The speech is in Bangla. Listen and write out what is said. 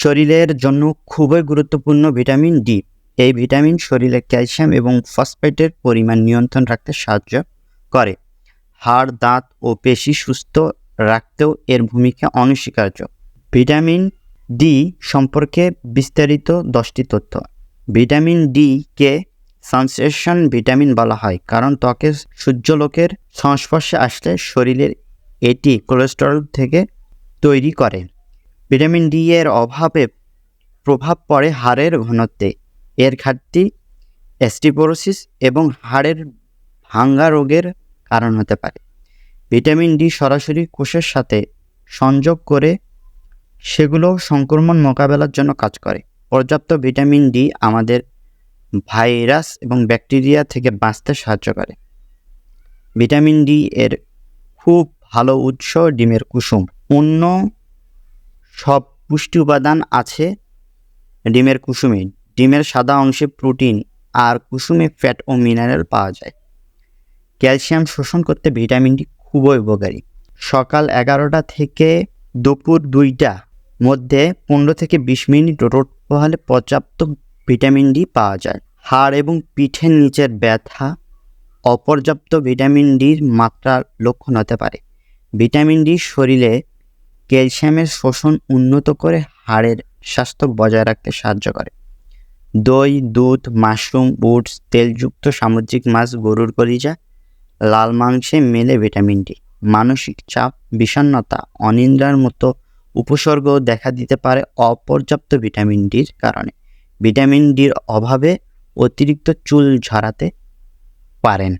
শরীরের জন্য খুবই গুরুত্বপূর্ণ ভিটামিন ডি। এই ভিটামিন শরীরে ক্যালসিয়াম এবং ফসফেটের পরিমাণ নিয়ন্ত্রণ রাখতে সাহায্য করে। হাড়, দাঁত ও পেশি সুস্থ রাখতেও এর ভূমিকা অনস্বীকার্য। ভিটামিন ডি সম্পর্কে বিস্তারিত দশটি তথ্য। ভিটামিন ডি কে সানসেশন ভিটামিন বলা হয়, কারণ ত্বকে সূর্যলোকের সংস্পর্শে আসলে শরীরের এটি কোলেস্টেরল থেকে তৈরি করে। ভিটামিন ডি এর অভাবে প্রভাব পড়ে হাড়ের ঘনত্বে। এর ঘাটতি অ্যাস্টিপোরোসিস এবং হাড়ের ভাঙ্গা রোগের কারণ হতে পারে। ভিটামিন ডি সরাসরি কোষের সাথে সংযোগ করে সেগুলো সংক্রমণ মোকাবেলার জন্য কাজ করে। পর্যাপ্ত ভিটামিন ডি আমাদের ভাইরাস এবং ব্যাকটেরিয়া থেকে বাঁচতে সাহায্য করে। ভিটামিন ডি এর খুব ভালো উৎস ডিমের কুসুম। অন্য সব পুষ্টি উপাদান আছে ডিমের কুসুমে। ডিমের সাদা অংশে প্রোটিন আর কুসুমে ফ্যাট ও মিনারেল পাওয়া যায়। ক্যালসিয়াম শোষণ করতে ভিটামিন ডি খুবই উপকারী। সকাল এগারোটা থেকে দুপুর দুইটা মধ্যে পনেরো থেকে বিশ মিনিট রোদ পোহালে পর্যাপ্ত ভিটামিন ডি পাওয়া যায়। হাড় এবং পিঠের নিচের ব্যথা অপর্যাপ্ত ভিটামিন ডির মাত্রার লক্ষণ হতে পারে। ভিটামিন ডি শরীরে ক্যালসিয়ামের শোষণ উন্নত করে হাড়ের স্বাস্থ্য বজায় রাখতে সাহায্য করে। দই, দুধ, মাশরুম বুটস তেলযুক্ত সামুদ্রিক মাছ, গরুর কলিজা, লাল মাংসে মেলে ভিটামিন ডি। মানসিক চাপ, বিষণ্ণতা অনিন্দ্রার মতো উপসর্গ দেখা দিতে পারে অপর্যাপ্ত ভিটামিন ডির কারণে। ভিটামিন ডির অভাবে অতিরিক্ত চুল ঝরাতে পারেন।